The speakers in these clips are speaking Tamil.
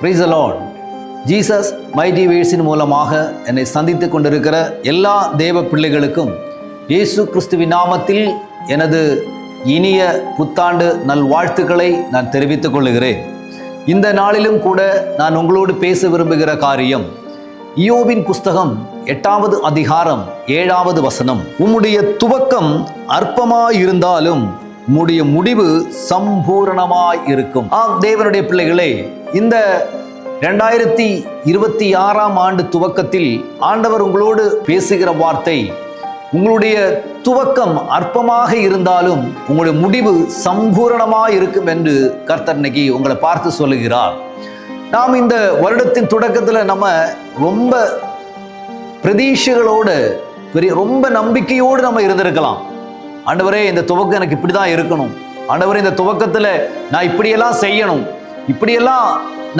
பிரைஸ் அலோன் ஜீசஸ் மைடி வேர்ஸின் மூலமாக என்னை சந்தித்து கொண்டிருக்கிற எல்லா தேவ பிள்ளைகளுக்கும் இயேசு கிறிஸ்துவின் நாமத்தில் எனது இனிய புத்தாண்டு நல்வாழ்த்துக்களை நான் தெரிவித்துக் கொள்கிறேன் இந்த நாளிலும் கூட நான் உங்களோடு பேச விரும்புகிற காரியம் இயோபின் புஸ்தகம் எட்டாவது அதிகாரம் ஏழாவது வசனம். உம்முடைய துவக்கம் அற்பமாயிருந்தாலும் உம்முடைய முடிவு சம்பூரணமாய் இருக்கும். ஆம் தேவனுடைய பிள்ளைகளே இந்த ரெண்டாயிரத்தி இருபத்தி ஆறாம் ஆண்டு துவக்கத்தில் ஆண்டவர் உங்களோடு பேசுகிற வார்த்தை உங்களுடைய துவக்கம் அற்பமாக இருந்தாலும் உங்களுடைய முடிவு சம்பூரணமாக இருக்கும் என்று கர்த்தர் இன்னைக்கு உங்களை பார்த்து சொல்லுகிறார். நாம் இந்த வருடத்தின் தொடக்கத்தில் நம்ம ரொம்ப பிரதீஷைகளோடு பெரிய ரொம்ப நம்பிக்கையோடு நம்ம இருந்திருக்கலாம். ஆண்டவரே இந்த துவக்கம் எனக்கு இப்படி தான் இருக்கணும். ஆண்டவரே இந்த துவக்கத்தில் நான் இப்படியெல்லாம் செய்யணும். இப்படியெல்லாம்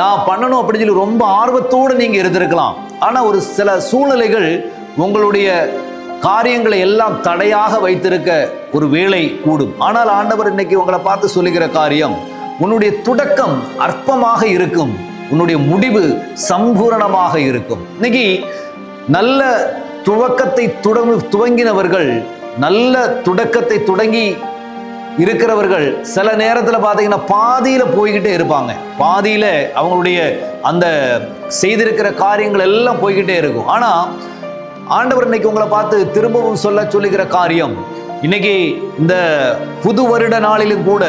நான் பண்ணணும் அப்படின்னு சொல்லி ரொம்ப ஆர்வத்தோடு நீங்கள் இருந்திருக்கலாம். ஆனால் ஒரு சில சூழ்நிலைகள் உங்களுடைய காரியங்களை எல்லாம் தடையாக வைத்திருக்க ஒரு வேலை கூடும். ஆனால் ஆண்டவர் இன்னைக்கு உங்களை பார்த்து சொல்லுகிற காரியம் உன்னுடைய துடக்கம் அற்பமாக இருக்கும். உன்னுடைய முடிவு சம்பூரணமாக இருக்கும். இன்னைக்கு நல்ல துவக்கத்தை துவங்கினவர்கள் நல்ல தொடக்கத்தை தொடங்கி இருக்கிறவர்கள் சில நேரத்தில் பார்த்தீங்கன்னா பாதியில் போய்கிட்டே இருப்பாங்க. பாதியில் அவங்களுடைய அந்த செய்திருக்கிற காரியங்கள் எல்லாம் போய்கிட்டே இருக்கும். ஆனால் ஆண்டவர் இன்னைக்கு உங்களை பார்த்து திரும்பவும் சொல்ல சொல்லுகிற காரியம் இன்னைக்கு இந்த புது வருட நாளிலும் கூட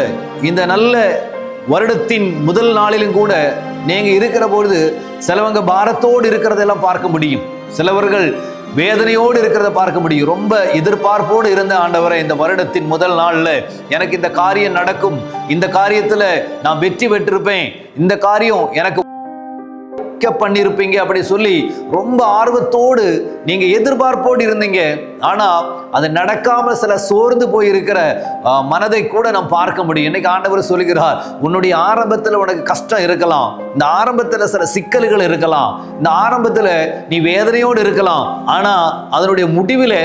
இந்த நல்ல வருடத்தின் முதல் நாளிலும் கூட நீங்கள் இருக்கிற பொழுது சிலவங்க பாரத்தோடு இருக்கிறதெல்லாம் பார்க்க முடியும். சிலவர்கள் வேதனையோடு இருக்கிறத பார்க்க முடியும். ரொம்ப எதிர்பார்ப்போடு இருந்த ஆண்டவரை இந்த வருடத்தின் முதல் நாள்ல எனக்கு இந்த காரியம் நடக்கும். இந்த காரியத்துல நான் வெற்றி பெற்றிருப்பேன். இந்த காரியம் எனக்கு வைக்க பண்ணியிருப்பீங்க அப்படி சொல்லி ரொம்ப ஆர்வத்தோடு நீங்கள் எதிர்பார்ப்போடு இருந்தீங்க. ஆனால் அது நடக்காமல் சில சோர்ந்து போயிருக்கிற மனதை கூட நாம் பார்க்க முடியும். இன்னைக்கு ஆண்டவர் சொல்லுகிறார் உன்னுடைய ஆரம்பத்தில் உனக்கு கஷ்டம் இருக்கலாம். இந்த ஆரம்பத்தில் சில சிக்கல்கள் இருக்கலாம். இந்த ஆரம்பத்தில் நீ வேதனையோடு இருக்கலாம். ஆனால் அதனுடைய முடிவில்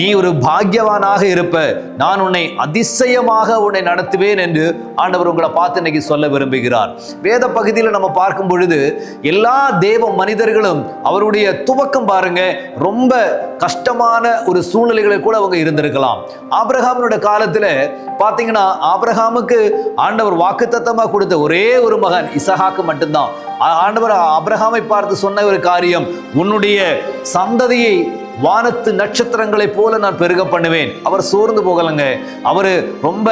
நீ ஒரு பாக்கியவானாக இருப்ப. நான் உன்னை அதிசயமாக உன்னை நடத்துவேன் என்று ஆண்டவர் உங்களை பார்த்து இன்னைக்கு சொல்ல விரும்புகிறார். வேத பகுதியில் நம்ம பார்க்கும் பொழுது எல்லா தேவ மனிதர்களும் அவருடைய துவக்கம் பாருங்க ரொம்ப கஷ்டமான ஒரு சூழ்நிலைகளை கூட அவங்க இருந்திருக்கலாம். ஆபிரகாமனுடைய காலத்துல பார்த்தீங்கன்னா ஆபிரகாமுக்கு ஆண்டவர் வாக்குத்தத்தமாக கொடுத்த ஒரே ஒரு மகன் இசஹாக்கு மட்டும்தான். ஆண்டவர் அப்ரஹாமை பார்த்து சொன்ன ஒரு காரியம் உன்னுடைய சந்ததியை வானத்து நட்சத்திரங்களைப் போல நான் பெருக பண்ணுவேன். அவர் சோர்ந்து போகலைங்க. அவர் ரொம்ப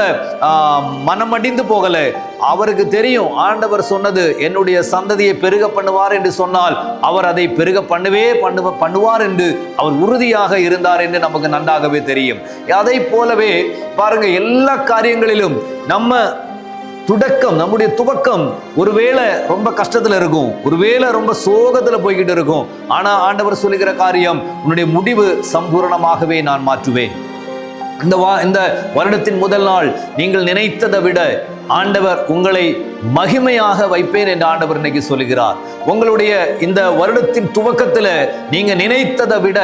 மனமடிந்து போகலை. அவருக்கு தெரியும் ஆண்டவர் சொன்னது என்னுடைய சந்ததியை பெருக பண்ணுவார் என்று சொன்னால் அவர் அதை பெருக பண்ணவே பண்ணுவ பண்ணுவார் என்று அவர் உறுதியாக இருந்தார் என்று நமக்கு நன்றாகவே தெரியும். அதை போலவே பாருங்க எல்லா காரியங்களிலும் நம்ம துடக்கம் நம்முடைய துவக்கம் ஒருவேளை ரொம்ப கஷ்டத்துல இருக்கும். ஒருவேளை ரொம்ப சோகத்துல போய்கிட்டு இருக்கும். ஆனா ஆண்டவர் சொல்லுகிற காரியம் உன்னுடைய முடிவு சம்பூரணமாகவே நான் மாற்றுவேன். இந்த வா இந்த வருடத்தின் முதல் நாள் நீங்கள் நினைத்ததை விட ஆண்டவர் உங்களை மகிமையாக வைப்பேன் என்று ஆண்டவர் இன்னைக்கு சொல்லுகிறார். உங்களுடைய இந்த வருடத்தின் துவக்கத்தில் நீங்கள் நினைத்ததை விட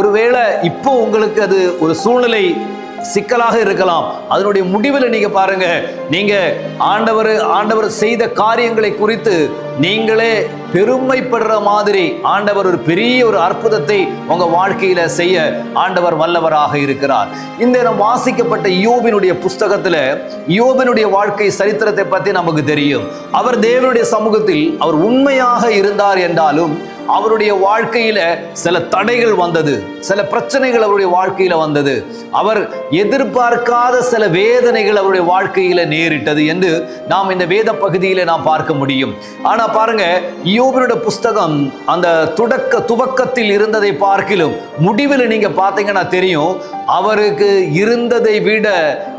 ஒருவேளை இப்போ உங்களுக்கு அது ஒரு சூழ்நிலை சிக்கலாக இருக்கலாம். அதனுடைய முடிவில் நீங்க பாருங்க. நீங்க ஆண்டவர் ஆண்டவர் செய்த காரியங்களை குறித்து நீங்களே பெருமைப்படுற மாதிரி ஆண்டவர் ஒரு பெரிய ஒரு அற்புதத்தை உங்க வாழ்க்கையில செய்ய ஆண்டவர் வல்லவராக இருக்கிறார். இந்த வாசிக்கப்பட்ட யோபினுடைய புஸ்தகத்துல யோபினுடைய வாழ்க்கை சரித்திரத்தை பத்தி நமக்கு தெரியும். அவர் தேவனுடைய சமூகத்தில் அவர் உண்மையாக இருந்தார் என்றாலும் அவருடைய வாழ்க்கையில சில தடைகள் வந்தது. சில பிரச்சனைகள் அவருடைய வாழ்க்கையில வந்தது. அவர் எதிர்பார்க்காத சில வேதனைகள் அவருடைய வாழ்க்கையில நேரிட்டது என்று நாம் இந்த வேத பகுதியில நாம் பார்க்க முடியும். ஆனா பாருங்க யோபனுடைய புஸ்தகம் அந்த துடக்க துவக்கத்தில் இருந்ததை பார்க்கிலும் முடிவில் நீங்க பார்த்தீங்கன்னா தெரியும் அவருக்கு இருந்ததை விட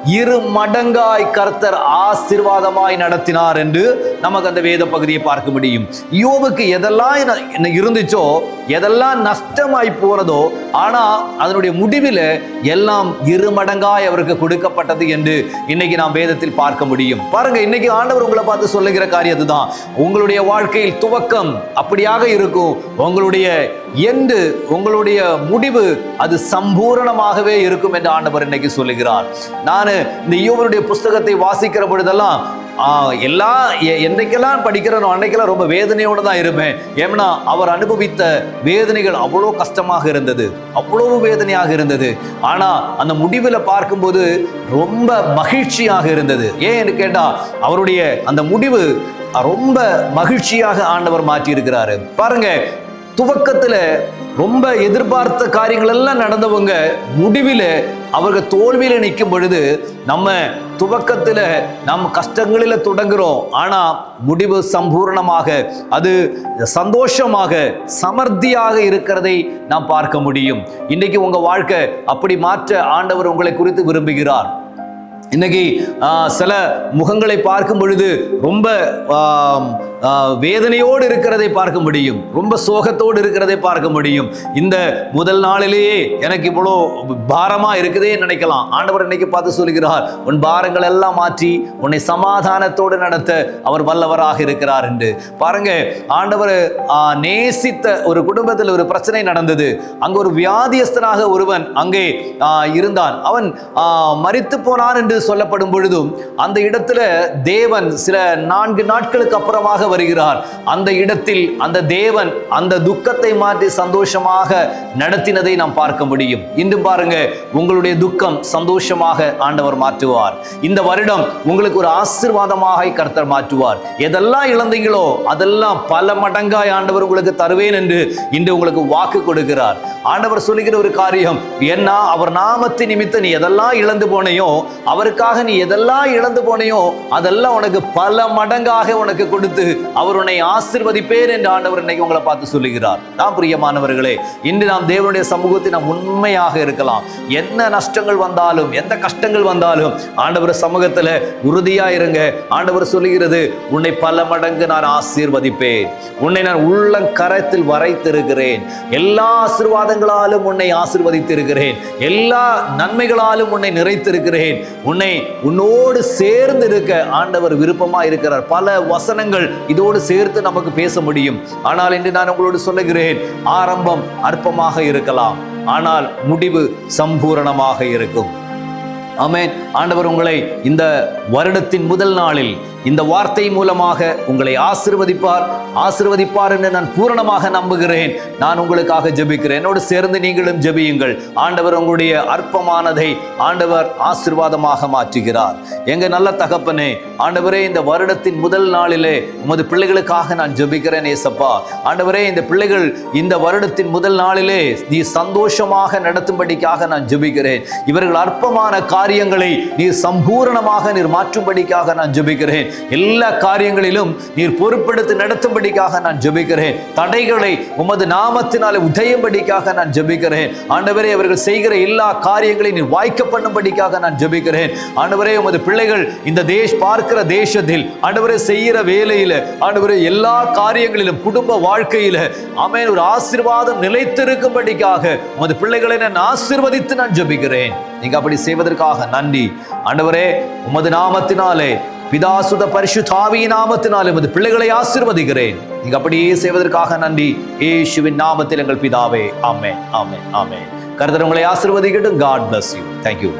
இரு மடங்காய் கர்த்தர் ஆசீர்வாதமாய் நடத்தினார் என்று நமக்கு அந்த வேத பகுதியை பார்க்க முடியும். யோபுக்கு எதெல்லாம் என்ன- என்ன இருந்துச்சோ எதெல்லாம் நஷ்டமாய் போறதோ ஆனா அதனுடைய முடிவில் எல்லாம் இரு மடங்காய் அவருக்கு கொடுக்கப்பட்டது என்று இன்னைக்கு நாம் வேதத்தில் பார்க்க முடியும். பாருங்க இன்னைக்கு ஆண்டவர் உங்களை பார்த்து சொல்லுகிற காரியம் அதுதான் உங்களுடைய வாழ்க்கையில் துவக்கம் அப்படியாக இருக்கும். உங்களுடைய என்று உங்களுடைய முடிவு அது சம்பூரணமாகவே இருக்கும் என்று ஆண்டவர் இன்னைக்கு சொல்லுகிறார். நான் இந்த யோவனுடைய புஸ்தகத்தை வாசிக்கிற பொழுதெல்லாம் எல்லாம் எல்லா எ- என்னைக்கெல்லாம் படிக்கிறனோ அன்னைக்கெல்லாம் ரொம்ப வேதனையோடு தான் இருப்பேன். ஏன்னா அவர் அனுபவித்த வேதனைகள் அவ்வளோ கஷ்டமாக இருந்தது. அவ்வளவு வேதனையாக இருந்தது. ஆனால் அந்த முடிவில் பார்க்கும்போது ரொம்ப மகிழ்ச்சியாக இருந்தது. ஏன் கேட்டால் அவருடைய அந்த முடிவு ரொம்ப மகிழ்ச்சியாக ஆண்டவர் மாற்றி இருக்கிறாரு பாருங்க துவக்கத்தில் ரொம்ப எதிர்பார்த்த காரியங்கள் எல்லாம் நடந்தவங்க முடிவில் அவர்கள் தோல்வியில் நிற்கும் பொழுது நம்ம துவக்கத்தில் நம் கஷ்டங்களில் தொடங்குகிறோம் ஆனால் முடிவு சம்பூர்ணமாக அது சந்தோஷமாக சமர்த்தியாக இருக்கிறதை நாம் பார்க்க முடியும். இன்றைக்கு உங்கள் வாழ்க்கை அப்படி மாற்ற ஆண்டவர் உங்களை குறித்து விரும்புகிறார். இன்னைக்கு சில முகங்களை பார்க்கும் பொழுது ரொம்ப வேதனையோடு இருக்கிறதை பார்க்க முடியும். ரொம்ப சோகத்தோடு இருக்கிறதை பார்க்க முடியும். இந்த முதல் நாளிலேயே எனக்கு இவ்வளோ பாரமாக இருக்குதே நினைக்கலாம். ஆண்டவர் இன்னைக்கு பார்த்து சொல்கிறார் உன் பாரங்கள் எல்லாம் மாற்றி உன்னை சமாதானத்தோடு நடத்த அவர் வல்லவராக இருக்கிறார் என்று. பாருங்க ஆண்டவர் நேசித்த ஒரு குடும்பத்தில் ஒரு பிரச்சனை நடந்தது. அங்கே ஒரு வியாதியஸ்தனாக ஒருவன் அங்கே இருந்தான். அவன் மறித்து போனான் என்று சொல்லப்படும் பொழுதும் அந்த இடத்துல தேவன் சில நான்கு நாட்களுக்கு அப்புறமாக வருகிறார். அந்த இடத்தில் அந்த தேவன் அந்த துக்கத்தை மாற்றி சந்தோஷமாக நடத்தினதை நாம் பார்க்க முடியும். இன்றும் பாருங்க உங்களுடைய துக்கம் சந்தோஷமாக ஆண்டவர் மாற்றுவார். இந்த வருடம் உங்களுக்கு ஒரு ஆசிர்வாதமாக கர்த்தர் மாற்றுவார். எதெல்லாம் இழந்தீங்களோ அதெல்லாம் பல மடங்காய் ஆண்டவர் உங்களுக்கு தருவேன் என்று இன்று உங்களுக்கு வாக்கு கொடுக்கிறார். ஆண்டவர் சொல்லுகிற ஒரு காரியம் என்ன அவர் நாமத்தை நிமித்த நீ எதெல்லாம் இழந்து போனையோ அவர் அவருக்காக நீ எதெல்லாம் இழந்து போனையோ அதெல்லாம் உனக்கு பல மடங்காக உனக்கு கொடுத்து அவர் உன்னை ஆசிர்வதிப்பேர் என்று ஆண்டவர் இன்னைக்கு உங்களை பார்த்து சொல்லுகிறார். தான் பிரியமானவர்களே இன்று நாம் தேவனுடைய சமூகத்தில் நாம் உண்மையாக இருக்கலாம். என்ன நஷ்டங்கள் வந்தாலும் எந்த கஷ்டங்கள் வந்தாலும் ஆண்டவர் சமூகத்தில் உறுதியாக இருங்க. ஆண்டவர் சொல்லுகிறது உன்னை பல மடங்கு நான் ஆசீர்வதிப்பேன். உன்னை நான் உள்ளங்கரத்தில் வரைத்திருக்கிறேன். எல்லா ஆசிர்வாதங்களாலும் உன்னை ஆசிர்வதித்திருக்கிறேன். எல்லா நன்மைகளாலும் உன்னை நிறைத்திருக்கிறேன். உன்னை உன்னோடு சேர்ந்து இருக்க ஆண்டவர் விருப்பமாக இருக்கிறார். பல வசனங்கள் இதோடு சேர்த்து நமக்கு பேச முடியும். ஆனால் இன்று நான் உங்களோடு சொல்லுகிறேன் ஆரம்பம் அற்பமாக இருக்கலாம். ஆனால் முடிவு சம்பூரணமாக இருக்கும். ஆமென். ஆண்டவர் உங்களை இந்த வருடத்தின் முதல் நாளில் இந்த வார்த்தை மூலமாக உங்களை ஆசிர்வதிப்பார். ஆசிர்வதிப்பார் என்று நான் பூரணமாக நம்புகிறேன். நான் உங்களுக்காக ஜெபிக்கிறேன். என்னோடு சேர்ந்து நீங்களும் ஜெபியுங்கள். ஆண்டவர் உங்களுடைய அற்பமானதை ஆண்டவர் ஆசிர்வாதமாக மாற்றுகிறார். எங்க நல்ல தகப்பனே ஆண்டவரே இந்த வருடத்தின் முதல் நாளிலே உமது பிள்ளைகளுக்காக நான் ஜெபிக்கிறேன் ஏசப்பா. ஆண்டவரே இந்த பிள்ளைகள் இந்த வருடத்தின் முதல் நாளிலே நீ சந்தோஷமாக நடத்தும்படிக்காக நான் ஜெபிக்கிறேன். இவர்கள் அற்பமான காரியங்களை நீ சம்பூரணமாக நீர் மாற்றும்படிக்காக நான் ஜெபிக்கிறேன். எல்லா காரியங்களிலும் நீர் பொறுப்பெடுத்து நடத்தும்படிக்காக நான் ஜபிக்கிறேன். தடைகளை உமது நாமத்தினாலே உதயும்படிக்காக நான் ஜெபிக்கிறேன். ஆண்டவரே அவர்கள் செய்கிற எல்லா காரியங்களையும் நீர் வாய்க்க பண்ணும்படிக்காக நான் ஜெபிக்கிறேன். ஆண்டவரே உமது பிள்ளைகள் இந்த தேஷ் பார்க்கிற தேசத்தில் ஆண்டவரே செய்கிற வேலையில ஆண்டவரே எல்லா காரியங்களிலும் குடும்ப வாழ்க்கையில ஆமென் ஒரு ஆசீர்வாதம் நிலைத்திருக்கும்படிக்காக உமது பிள்ளைகளை நான் ஆசீர்வதித்து நான் ஜெபிக்கிறேன். நீங்க அப்படி செய்வதற்காக நன்றி. ஆண்டவரே உமது நாமத்தினாலே பிதாசுத பரிசுத்தாவி நாமத்தினால் எமது பிள்ளைகளை ஆசிர்வதிக்கிறேன். நீங்க அப்படியே செய்வதற்காக நன்றி. ஏசுவின் நாமத்தில் எங்கள் பிதாவே. ஆமே ஆமே ஆமே கருதர் உங்களை ஆசிர்வதிக்கட்டும். God bless you thank you